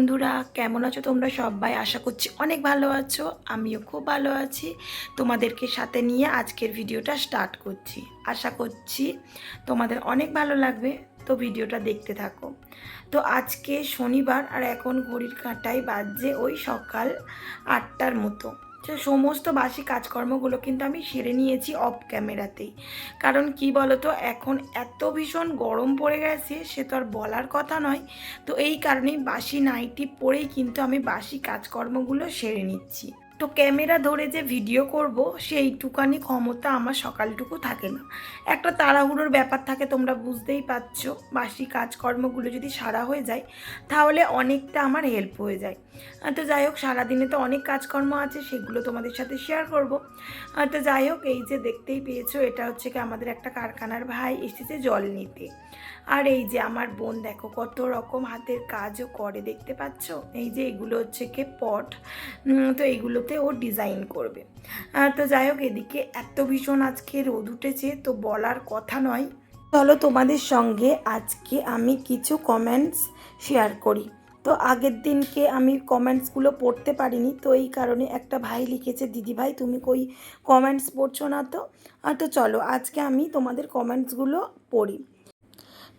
বন্ধুরা, কেমন আছো তোমরা সবাই? আশা করছি অনেক ভালো আছো। আমিও খুব ভালো আছি। তোমাদেরকে সাথে নিয়ে আজকের ভিডিওটা স্টার্ট করছি। আশা করছি তোমাদের অনেক ভালো লাগবে। তো ভিডিওটা দেখতে থাকো। তো আজকে শনিবার আর এখন ঘড়ির কাঁটায় বাজছে ওই সকাল আটটার মতো। তো সমস্ত বাসি কাজকর্মগুলো কিন্তু আমি সেরে নিয়েছি অফ ক্যামেরাতেই কারণ কি বলতো, এখন এত ভীষণ গরম পড়ে গেছে, সে তো আর বলার কথা নয়। তো এই কারণেই বাসি নাইটি পরেই কিন্তু আমি বাসি কাজকর্মগুলো সেরে নিচ্ছি। তো ক্যামেরা ধরে যে ভিডিও করব, সেইটুকানি ক্ষমতা আমার সকালটুকু থাকে না। একটা তাড়াহুড়োর ব্যাপার থাকে, তোমরা বুঝতেই পারছ। বাসি কাজকর্মগুলো যদি সারা হয়ে যায়, তাহলে অনেকটা আমার হেল্প হয়ে যায়। তো যাই হোক, সারাদিনে তো অনেক কাজকর্ম আছে, সেগুলো তোমাদের সাথে শেয়ার করব। তো যাই হোক, এই যে দেখতেই পেয়েছ, এটা হচ্ছে কি আমাদের একটা কারখানার ভাই এসেছে জল নিতে। আর এই যে আমার বোন দেখো কত রকম হাতের কাজও করে দেখতে পাচ্ছ? এই যে এগুলো হচ্ছে কি পট তো এইগুলোতে ও ডিজাইন করবে। তো যাই হোক এদিকে এত ভীষণ আজকে রোদ উঠেছে তো বলার কথা নয়। চলো তোমাদের সঙ্গে আজকে আমি কিছু কমেন্টস শেয়ার করি। তো আগের দিনকে আমি কমেন্টসগুলো পড়তে পারিনি তো এই কারণে একটা ভাই লিখেছে দিদি ভাই তুমি কই কমেন্টস পড়ছো না তো? আহ, তো চলো আজকে আমি তোমাদের কমেন্টসগুলো পড়ি।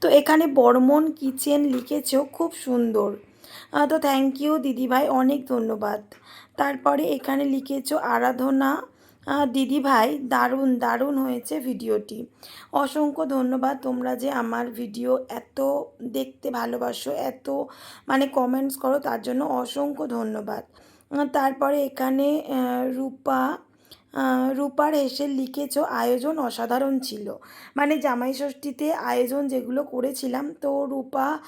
তো এখানে বর্মন কিচেন লিখেছো, খুব সুন্দর। তো থ্যাংক ইউ দিদিভাই, অনেক ধন্যবাদ। তারপরে এখানে লিখেছ, আরাধনা দিদিভাই, দারুণ দারুণ হয়েছে ভিডিওটি। অসংখ্য ধন্যবাদ তোমরা যে আমার ভিডিও এত দেখতে ভালোবাসো, এত মানে কমেন্টস করো, তার জন্য অসংখ্য ধন্যবাদ। তারপরে এখানে রূপা রূপার এসে লিখেছ, আয়োজন অসাধারণ ছিল। মানে জামাই ষষ্ঠীতে আয়োজন যেগুলো করেছিলাম, তো রূপা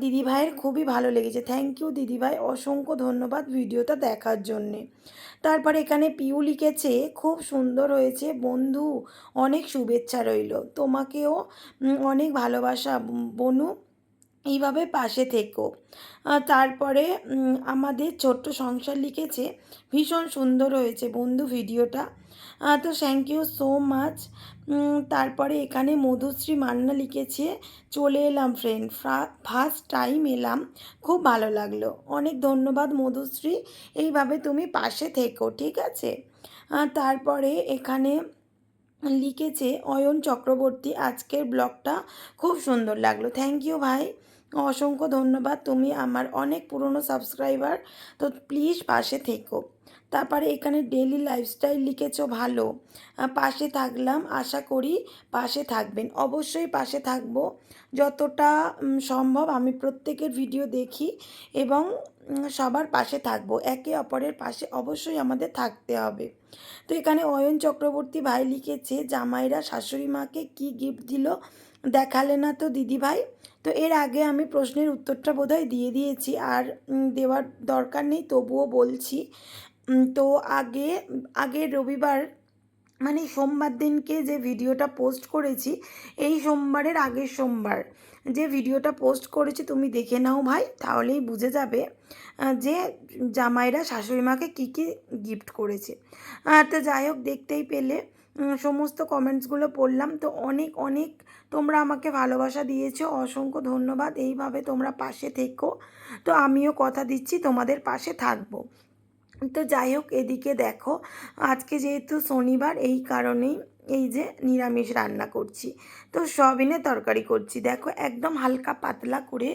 দিদিভাইয়ের খুবই ভালো লেগেছে। থ্যাংক ইউ দিদিভাই। অসংখ্য ধন্যবাদ ভিডিওটা দেখার জন্যে। তারপরে এখানে পিউ লিখেছে, খুব সুন্দর হয়েছে, বন্ধু, অনেক শুভেচ্ছা রইল। তোমাকেও অনেক ভালোবাসা, বনু। এইভাবে পাশে থেকো। তারপরে আমাদের ছোট্ট সংসার লিখেছে, ভীষণ সুন্দর হয়েছে বন্ধু ভিডিওটা। তো থ্যাংক ইউ সো মাচ তারপরে এখানে মধুশ্রী মান্না লিখেছে, চলে এলাম ফ্রেন্ড ফার্স্ট টাইম এলাম। খুব ভালো লাগল। অনেক ধন্যবাদ মধুশ্রী, এইভাবে তুমি পাশে থেকো, ঠিক আছে? তারপরে এখানে লিখেছে, অয়ন চক্রবর্তী, আজকের ব্লগটা খুব সুন্দর লাগল। থ্যাংক ইউ ভাই অসংখ্য ধন্যবাদ। তুমি আমার অনেক পুরনো সাবস্ক্রাইবার। তো প্লিজ পাশে থেকো। তারপরে এখানে ডেলি লাইফস্টাইল লিখেছো, ভালো। পাশে থাকলাম, আশা করি পাশে থাকবেন। অবশ্যই পাশে থাকব। যতটা সম্ভব আমি প্রত্যেকের ভিডিও দেখি এবং সবার পাশে থাকব। একে অপরের পাশে অবশ্যই আমাদের থাকতে হবে। তো এখানে অয়ন চক্রবর্তী ভাই লিখেছে, জামাইরা শাশুড়ি মাকে কী গিফট দিল? দেখালে না তো দিদি ভাই তো এর আগে আমি প্রশ্নের উত্তরটা বোধহয় দিয়ে দিয়েছি আর দেওয়ার দরকার নেই, তবুও বলছি। তো আগে আগের রবিবার মানে সোমবার দিনকে যে ভিডিওটা পোস্ট করেছি, এই সোমবারের আগের সোমবার যে ভিডিওটা পোস্ট করেছি, তুমি দেখে নাও ভাই, তাহলেই বুঝে যাবে যে জামাইরা শাশুড়ি মাকে কী কী গিফট করেছে। তো যাই হোক, দেখতেই পেলে। সমস্ত কমেন্টসগুলো পড়লাম। তো অনেক অনেক তোমরা আমাকে ভালোবাসা দিয়েছ। অসংখ্য ধন্যবাদ। এইভাবে তোমরা পাশে থেকো। তো আমিও কথা দিচ্ছি, তোমাদের পাশে থাকব। তো যাই হোক, এদিকে দেখো, আজকে যেহেতু শনিবার, এই কারণেই এই যে নিরামিষ রান্না করছি। তো সয়াবিনের তরকারি করছি। দেখো একদম হালকা পাতলা করে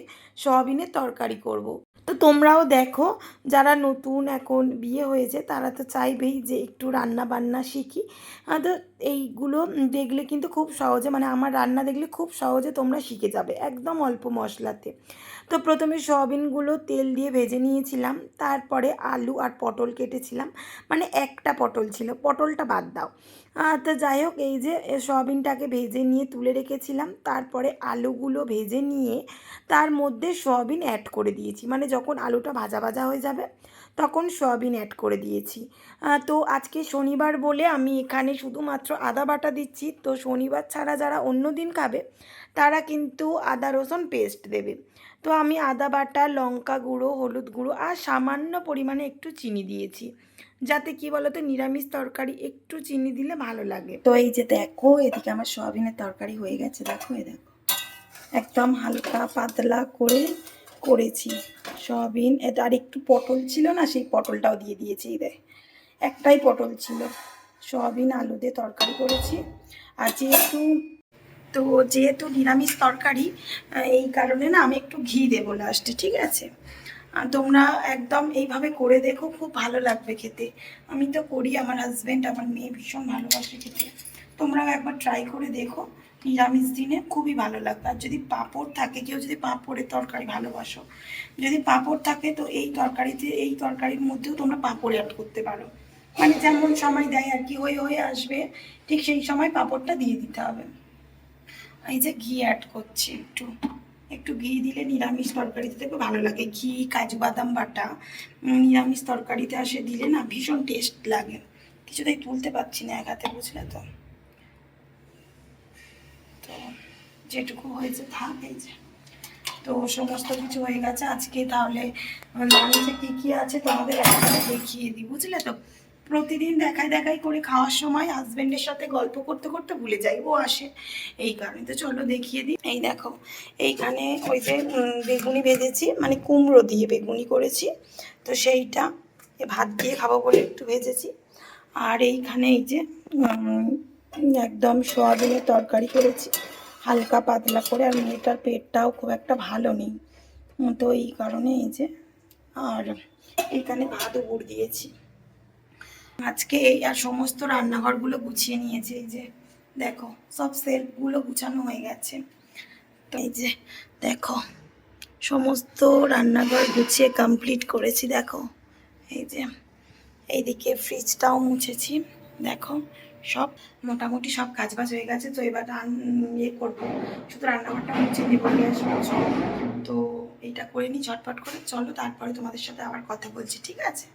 সয়াবিনের তরকারি করব। তো তোমরাও দেখো, যারা নতুন এখন বিয়ে হয়েছে, তারা তো চাইবেই যে একটু রান্না বান্না শিখি তো এইগুলো দেখলে কিন্তু খুব সহজে মানে আমার রান্না দেখলে খুব সহজে তোমরা শিখে যাবে, একদম অল্প মশলাতে। তো প্রথমে সয়াবিনগুলো তেল দিয়ে ভেজে নিয়েছিলাম, তারপরে আলু আর পটল কেটেছিলাম মানে একটা পটল ছিল, পটলটা বাদ দাও। তো যাই হোক, এই যে সয়াবিনটাকে ভেজে নিয়ে তুলে রেখেছিলাম, তারপরে আলুগুলো ভেজে নিয়ে তার মধ্যে সয়াবিন অ্যাড করে দিয়েছি। মানে যখন আলুটা ভাজা ভাজা হয়ে যাবে, তখন সয়াবিন অ্যাড করে দিয়েছি। তো আজকে শনিবার বলে আমি এখানে শুধুমাত্র আদা বাটা দিচ্ছি। তো শনিবার ছাড়া যারা অন্য দিন খাবে, তারা কিন্তু আদা রসুন পেস্ট দেবে। তো আমি আদা বাটা, লঙ্কা গুঁড়ো, হলুদ গুঁড়ো আর সামান্য পরিমাণে একটু চিনি দিয়েছি। যাতে কি বলতো, নিরামিষ তরকারি একটু চিনি দিলে ভালো লাগে। তো এই যে দেখো, এদিকে আমার সয়াবিনের তরকারি হয়ে গেছে, দেখো এ দেখো। একদম হালকা পাতলা করে করেছি সয়াবিন। এটা আর একটু পটল ছিল না, সেই পটলটাও দিয়ে দিয়েছি দেখ। একটাই পটল ছিল। সয়াবিন, আলু দিয়ে তরকারি করেছি। আর যেহেতু, তো যেহেতু নিরামিষ তরকারি এই কারণে না আমি একটু ঘি দেবো লাস্টে ঠিক আছে? তোমরা একদম এইভাবে করে দেখো, খুব ভালো লাগবে খেতে। আমি তো করি, আমার হাজব্যান্ড আমার মেয়ে ভীষণ ভালোবাসে খেতে। তোমরাও একবার ট্রাই করে দেখো, নিরামিষ দিনে খুবই ভালো লাগবে। আর যদি পাঁপড় থাকে, কেউ যদি পাঁপড়ের তরকারি ভালোবাসো, যদি পাঁপড় থাকে তো এই তরকারিতে, এই তরকারির মধ্যেও তোমরা পাঁপড় অ্যাড করতে পারো। মানে যেমন সময় দেয় আর কি, হয়ে হয়ে আসবে, ঠিক সেই সময় পাঁপড়টা দিয়ে দিতে হবে। এই যে ঘি অ্যাড করছি একটু। একটু ঘি দিলে নিরামিষ তরকারিতে দেখবে ভালো লাগে। ঘি, কাজু বাদাম বাটা নিরামিষ তরকারিতে আসে দিলে না ভীষণ টেস্ট লাগে। কিছুতেই তুলতে পারছি না এক হাতে বুঝলে তো। তো যেটুকু হয়েছে থাক যে। তো সমস্ত কিছু হয়ে গেছে। আজকে তাহলে কী কী আছে তোমাদের দেখিয়ে দিই, বুঝলে তো? প্রতিদিন দেখাই দেখাই করে খাওয়ার সময় হাজবেন্ডের সাথে গল্প করতে করতে ভুলে যাই, ও আসে। এই কারণে তো চলো দেখিয়ে দিই। এই দেখো, এইখানে ওই যে বেগুনি ভেজেছি মানে কুমড়ো দিয়ে বেগুনি করেছি। তো সেইটা ভাত দিয়ে খাব বলে একটু ভেজেছি। আর এইখানে এই যে একদম সোয়াবিনের তরকারি করেছি। হালকা পাতলা করে, আর মেয়েটার পেটটাও খুব একটা ভালো নেই। তো এই কারণে এই যে, আর এখানে ভাতও গুড় দিয়েছি। আজকে এই আর সমস্ত রান্নাঘরগুলো গুছিয়ে নিয়েছে, এই যে দেখো, সব সেলফগুলো গুছানো হয়ে গেছে। তো এই যে দেখো, সমস্ত রান্নাঘর গুছিয়ে কমপ্লিট করেছি, দেখো। এই যে এইদিকে ফ্রিজটাও মুছেছি, দেখো, সব মোটামুটি সব কাজ বাজ হয়ে গেছে, তো এবার ইয়ে করব। শুধু রান্নাঘরটা মুছে নেব তো এইটা করে নিই ঝটপট করে, চলো, তারপরে তোমাদের সাথে আবার কথা বলছি, ঠিক আছে?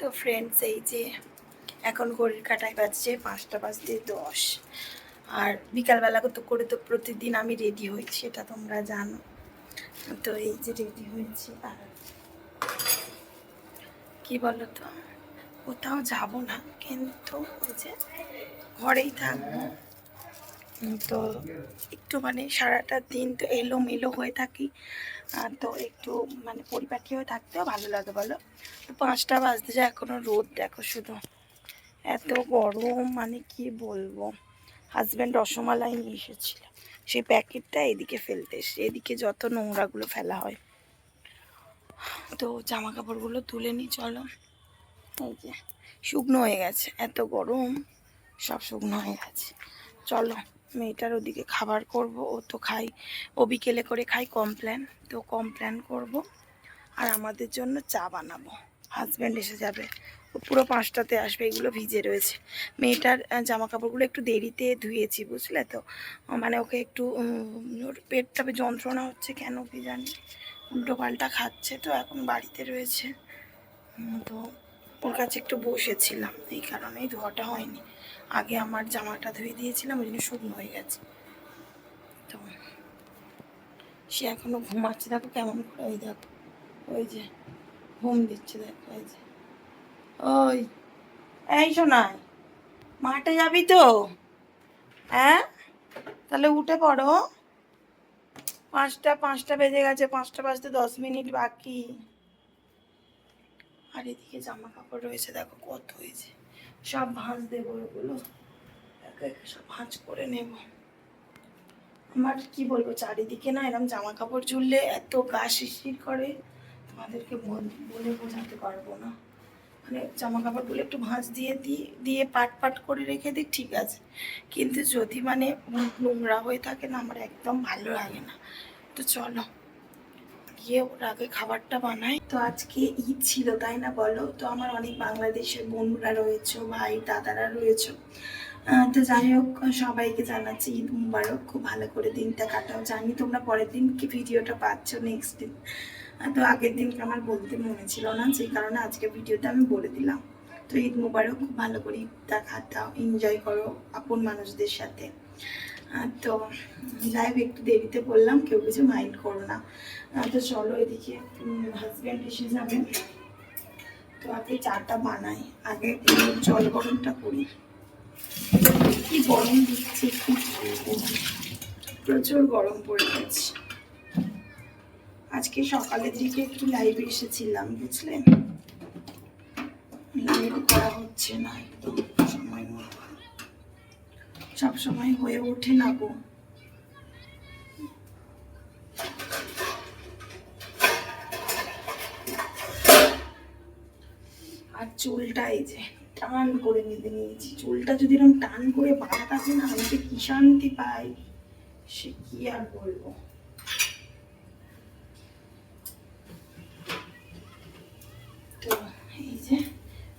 তো ফ্রেন্ডস এই যে এখন ঘড়ির কাটায় বাজছে পাঁচটা বাজতে দশ। আর বিকালবেলা তো করে তো প্রতিদিন আমি রেডি হই, সেটা তোমরা জানো। তো এই যে রেডি হয়েছি, আর কি বলো তো কোথাও যাব না, কিন্তু ওই যে ঘরেই থাকব। তো একটু মানে সারাটা দিন তো এলোমেলো হয়ে থাকি। তো একটু মানে পরিপাটি হয়ে থাকতেও ভালো লাগে বলো? তো পাঁচটা বাজতে যায় এখনও রোদ, দেখো শুধু। এত গরম মানে কি বলব? হাজব্যান্ড রসমালাই নিয়ে এসেছিল। সেই প্যাকেটটা এদিকে ফেলতে এসে এদিকে যত নোংরাগুলো ফেলা হয়। তো জামা কাপড়গুলো তুলে নিই চলো। এই যে, শুকনো হয়ে গেছে। এত গরম, সব শুকনো হয়ে গেছে। চলো। মেয়েটার ওদিকে খাবার করব, ও তো খাই, ও বিকেলে করে খাই কমপ্ল্যান তো কমপ্ল্যান করব আর আমাদের জন্য চা বানাবো। হাজব্যান্ড এসে যাবে, ও পুরো পাঁচটাতে আসবে, এগুলো ভিজে রয়েছে। মেয়েটার জামা কাপড়গুলো একটু দেরিতে ধুয়েছি, বুঝলে তো? মানে ওকে একটু ওর পেটটা যন্ত্রণা হচ্ছে কেন কি জানি? উল্টো পাল্টা খাচ্ছে তো, এখন বাড়িতে রয়েছে। তো ওর কাছে একটু বসেছিলাম, এই কারণেই ধোয়াটা হয়নি। আগে আমার জামাটা ধুয়ে দিয়েছিলাম, ওই জন্য শুকনো হয়ে গেছে। তো সে এখনও ঘুমাচ্ছে। দেখো কেমন করে ওই দেখো, ওই যে ঘুম দিচ্ছে, দেখো ওই যে, ওই, এই শোনায় মাঠে যাবি তো? হ্যাঁ? তাহলে উঠে পড়ো। পাঁচটা পাঁচটা বেজে গেছে, পাঁচটা বাজতে দশ মিনিট বাকি। আর এদিকে জামা কাপড় রয়েছে, দেখো কত হয়েছে। সব ভাঁজ দেবো ওগুলো একে একে সব ভাঁজ করে নেব। আমার কি বলব, চারিদিকে না এরকম জামা কাপড় ঝুললে এত গা শিরশির করে, তোমাদেরকে বল- বোঝাতে পারব না। মানে জামা কাপড়গুলো একটু ভাঁজ দিয়ে দিই দিয়ে পাট পাট করে রেখে দিই, ঠিক আছে। কিন্তু যদি মানে নোংরা হয়ে থাকে না, আমার একদম ভালো লাগে না। তো চলো। গিয়ে ওর আগে খাবারটা বানাই। তো আজকে ঈদ ছিল, তাই না বলো? তো আমার অনেক বাংলাদেশের বন্ধুরা রয়েছে, ভাই, দাদারা রয়েছে। তো যাই হোক, সবাইকে জানাচ্ছি ঈদ মুবারক। খুব ভালো করে দিনটা কাটাও। জানি তোমরা পরের দিন কি ভিডিওটা পাচ্ছ নেক্সট দিন। তো আগের দিনকে আমার বলতে মনে ছিল না সেই কারণে আজকে ভিডিওটা আমি বলে দিলাম। তো ঈদ মুবারক, খুব ভালো করে ঈদটা কাটাও। এনজয় করো আপন মানুষদের সাথে। তো যাই হোক একটু দেরিতে বললাম, কেউ কিছু মাইন্ড করো না। তো চলো এদিকে হাজব্যান্ড এসে যাবে তো আগে চাটা বানাই, আগে জল গরমটা করি। কি গরম দিচ্ছে প্রচুর গরম পড়ে গেছে। আজকে সকালের দিকে একটু লাইভে এসেছিলাম বুঝলেন লাইভ করা হচ্ছে না। একদম সব সময় হয়ে ওঠে না গো। আর চুলটা এই যে, টান করে নিতে নিয়েছি। চুলটা যদি এরকম টান করে বাঁধা থাকে না, আমি যে কি শান্তি পাই, সে কি আর বলব? তো এই যে,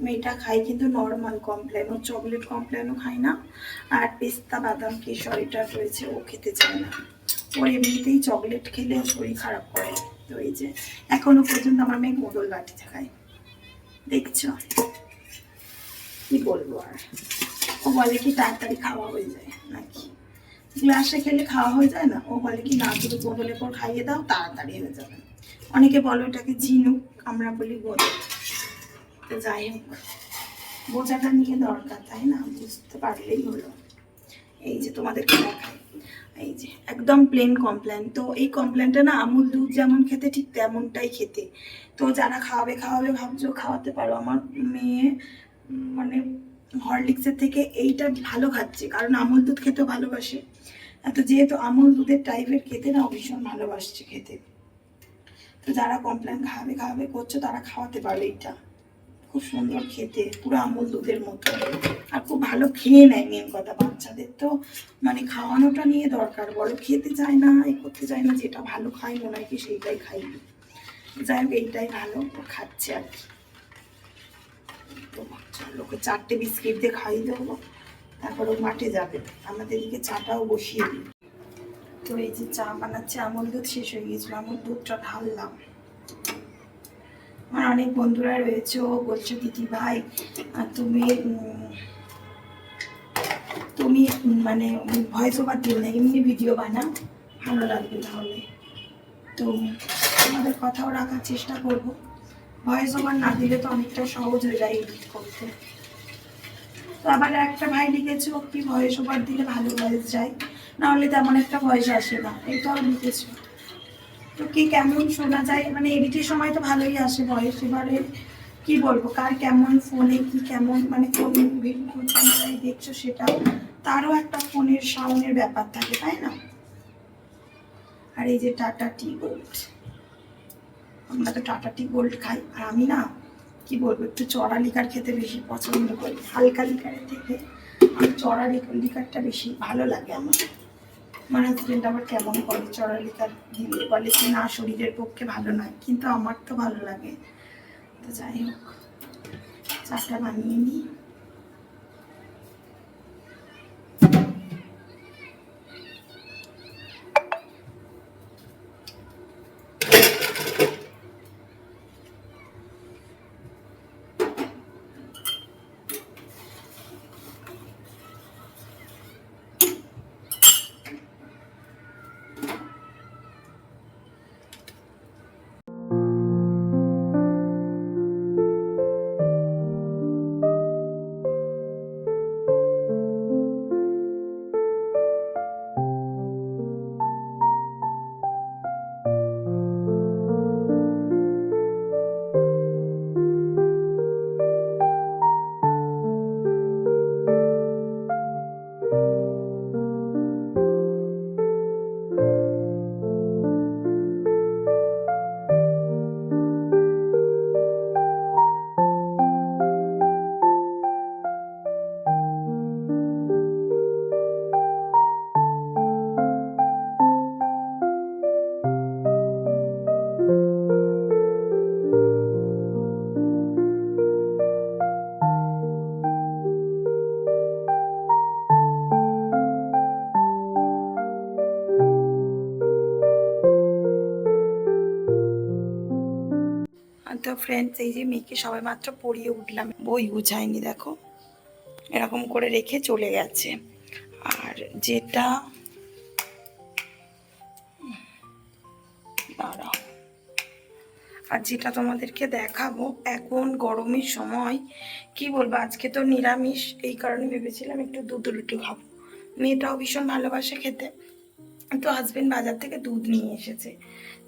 মেয়েটা খাই কিন্তু নর্মাল কমপ্লেন ও চকলেট কমপ্লেনও খায় না। আর পেস্তা, বাদাম, কেশর, এটা রয়েছে ও খেতে চায় না। ওর এমনিতেই চকলেট খেলে শরীর খারাপ করে। তো এই যে এখনও পর্যন্ত আমার মেয়ে গোদল বাটিতে খায়। দেখছ? কি বলব আর? ও বলে কি তাড়াতাড়ি খাওয়া হয়ে যায় নাকি? গ্লাসে খেলে খাওয়া হয়ে যায় না? ও বলে কি, না শুধু গোদলের পর খাইয়ে দাও, তাড়াতাড়ি হয়ে যাবে। অনেকে বলো এটাকে ঝিনুক, আমরা বলি গোদল। তো যাই হোক। বোঝাটা নিয়ে দরকার, তাই না? বুঝতে পারলেই হলো। এই যে তোমাদেরকে এই যে একদম প্লেন কমপ্লেন তো এই কমপ্লেনটা না আমুল দুধ যেমন খেতে ঠিক তেমনটাই খেতে। তো যারা খাওয়াবে খাওয়াবে, ভাবছ খাওয়াতে পারো। আমার মেয়ে মানে হরলিক্সের থেকে এইটা ভালো খাচ্ছে, কারণ আমুল দুধ খেতেও ভালোবাসে। তো যেহেতু আমুল দুধের টাইপের খেতে না ভীষণ ভালোবাসছে খেতে। তো যারা কমপ্লেন খাওয়াবে খাওয়াবে করছ, তারা খাওয়াতে পারো এইটা। খুব সুন্দর খেতে, পুরো আমুল দুধের মতো। আর খুব ভালো খেয়ে নেয় মেন কথা বাচ্চাদের। তো মানে খাওয়ানোটা নিয়ে দরকার। বড় খেতে চায় না, এ করতে চায় না, যেটা ভালো খায় মনে হয় কি সেইটাই খাই যাই হোক, এইটাই ভালো খাচ্ছে আর কি। তো চলো ওকে চারটে বিস্কিট দিয়ে খাইয়ে দেবো তারপর ও মাঠে যাবে। আমাদের এদিকে চাটাও বসিয়ে দিই। তো এই যে চা বানাচ্ছে, আমল দুধ শেষ হয়ে গিয়েছিল। আমল দুধটা ঢাললাম। আমার অনেক বন্ধুরা রয়েছে বলছো, দিদি ভাই তুমি তুমি মানে ভয়েস ওভার দিও না, এমনি ভিডিও বানাও, ভালো লাগবে তাহলে। তো আমাদের কথাও রাখার চেষ্টা করব। ভয়েস ওভার না দিলে তো অনেকটা সহজ হয়ে যায় এডিট করতে। তো আবার একটা ভাই লিখেছে কি ভয়েস ওভার দিলে ভালো ভয়েস যায়। না হলে তেমন একটা ভয়েস আসে না, এটাও লিখেছে। তো কি কেমন শোনা যায়? মানে এডিটের সময় তো ভালোই আসে ভয়েস এবারে কি বলব? কার কেমন ফোনে, কি কেমন মানে দেখছ সেটাও? তারও একটা ফোনের সাউন্ডের ব্যাপার থাকে, তাই না? আর এই যে টাটা টি গোল্ড, আমরা তো টাটা টি গোল্ড খাই, আর আমি না, কি বলব, একটু চড়া লিকার খেতে বেশি পছন্দ করি, হালকা লিকারের থেকে চড়া লিকার লিকারটা বেশি ভালো লাগে আমার। আমার হাজবেন্ড আবার কেমন করে চড়ালে তার দিলে বলে কি না শরীরের পক্ষে ভালো নয়, কিন্তু আমার তো ভালো লাগে। তো যাই হোক, চাটা বানিয়ে নিই। ফ্রেন্ডস এই যে মেয়েকে সবাই মাত্র পড়িয়ে উঠলাম। বই গুছায়নি, দেখো। এরকম করে রেখে চলে গেছে। আর যেটা দাঁড়াও। আর যেটা তোমাদেরকে দেখাবো, এখন গরমের সময়, কি বলব, আজকে তো নিরামিষ, এই কারণে ভেবেছিলাম একটু দুধ রুটি খাব। মেয়েটাও ভীষণ ভালোবাসে খেতে। তো হাজবেন্ড বাজার থেকে দুধ নিয়ে এসেছে।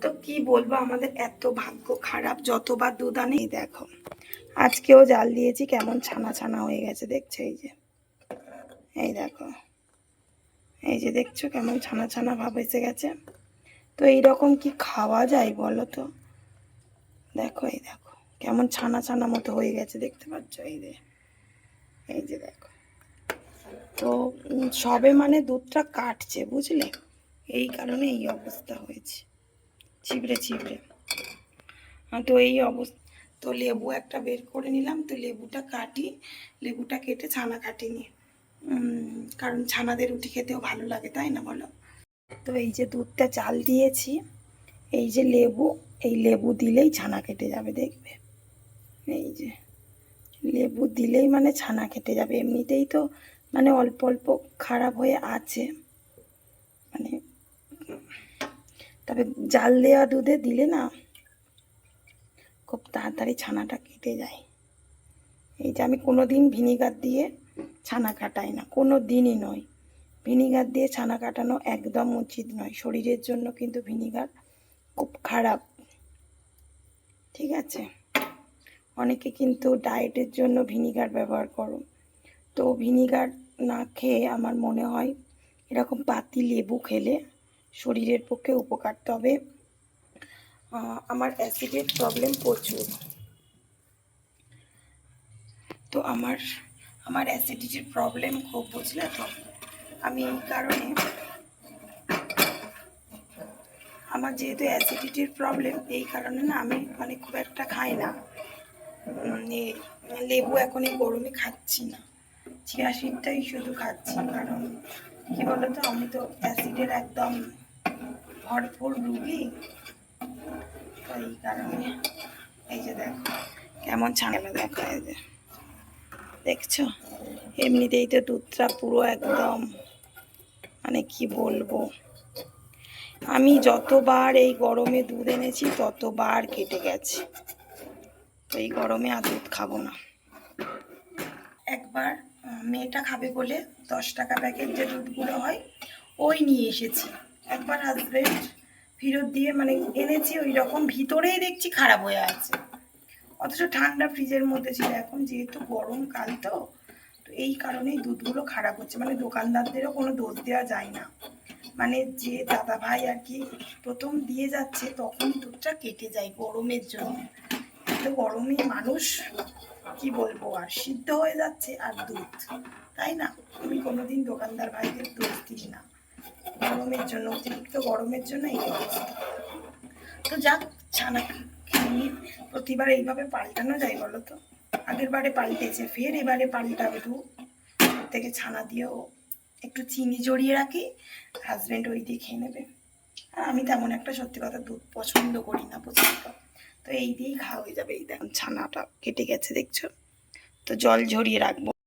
তো কি বলব, আমাদের এত ভাগ্য খারাপ, যতবার দুধ আনে দেখো। আজকেও জাল দিয়েছি, কেমন ছানা ছানা হয়ে গেছে, দেখছ এই যে? এই দেখো। এই যে দেখছ, কেমন ছানা ছানা ভাব এসে গেছে। তো এইরকম কি খাওয়া যায় বলো তো? দেখো, এই দেখো, কেমন ছানা ছানা মতো হয়ে গেছে, দেখতে পাচ্ছ? এই যে এই যে দেখো। তো সবে মানে দুধটা কাটছে, বুঝলে? এই কারণে এই অবস্থা হয়েছে। চিবড়ে চিবড়ে আহ, তো এই অবস্থা তো লেবু একটা বের করে নিলাম তো লেবুটা কাটি লেবুটা কেটে ছানা কাটিনি। উম, কারণ ছানাদের রুটি খেতেও ভালো লাগে তাই না বলো? তো এই যে দুধটা চাল দিয়েছি এই যে লেবু এই লেবু দিলেই ছানা কেটে যাবে দেখবে? এই যে লেবু দিলেই মানে ছানা কেটে যাবে এমনিতেই তো মানে অল্প অল্প খারাপ হয়ে আছে। মানে তবে জাল দেওয়া দুধে দিলে না খুব তাড়াতাড়ি ছানাটা কেটে যায়। এই যে আমি কোনো দিন ভিনিগার দিয়ে ছানা কাটাই না কোনো দিনই নয়। ভিনিগার দিয়ে ছানা কাটানো একদম উচিত নয়। শরীরের জন্য কিন্তু ভিনিগার খুব খারাপ। ঠিক আছে? অনেকে কিন্তু ডায়েটের জন্য ভিনিগার ব্যবহার করো। তো ভিনিগার না খেয়ে আমার মনে হয় এরকম পাতি লেবু খেলে শরীরের পক্ষে উপকার। তবে আমার অ্যাসিডের প্রবলেম প্রচুর। তো আমার আমার অ্যাসিডিটির প্রবলেম খুব, বুঝলে তো? আমি এই কারণে, আমার যেহেতু অ্যাসিডিটির প্রবলেম এই কারণে না আমি মানে খুব একটা খাই না। লেবু এখন এই গরমে খাচ্ছি না। চিয়া সিডটাই শুধু খাচ্ছি, কারণ কি বলতো? আমি তো অ্যাসিডের একদম ভরপুর রুগী। তো এই কারণে এই যে দেখো, কেমন ছানানো দেখো, এই যে। দেখছ? এমনিতেই তো দুধটা পুরো একদম মানে কি বলব? আমি যতবার এই গরমে দুধ এনেছি, ততবার কেটে গেছে। তো এই গরমে আর দুধ খাব না। একবার মেয়েটা খাবে বলে দশ টাকা প্যাকেট যে দুধগুলো হয়, ওই নিয়ে এসেছি। একবার হাজবেন্ড ফেরত দিয়ে মানে এনেছি ওই রকম ভিতরেই দেখছি খারাপ হয়ে আছে। অথচ ঠান্ডা ফ্রিজের মধ্যে ছিল, এখন যেহেতু গরমকাল তো তো এই কারণেই দুধগুলো খারাপ হচ্ছে। মানে দোকানদারদেরও কোনো দোষ দেওয়া যায় না। মানে যে দাদা ভাই আর কি প্রথম দিয়ে যাচ্ছে তখন দুধটা কেটে যায় গরমের জন্য। তো গরমে মানুষ, কি বলব আর, সিদ্ধ হয়ে যাচ্ছে আর দুধ। তাই না? আমি কোনোদিন দোকানদার ভাইদের দোষ দিই না। গরমের জন্য, অতিরিক্ত গরমের জন্য এই তো যাক ছানা কিনি প্রতিবার এইভাবে পাল্টানো যায় বলো তো? আগের বারে পাল্টেছে, ফের এবারে পাল্টাবে দু থেকে ছানা দিয়েও একটু চিনি জড়িয়ে রাখি হাজব্যান্ড ওই দিয়ে খেয়ে নেবে। আর আমি তেমন একটা সত্যি কথা দুধ পছন্দ করি না পছন্দ তো? এই দিয়েই খাওয়া হয়ে যাবে এই দেখুন ছানাটা কেটে গেছে দেখছ? তো জল ঝরিয়ে রাখব।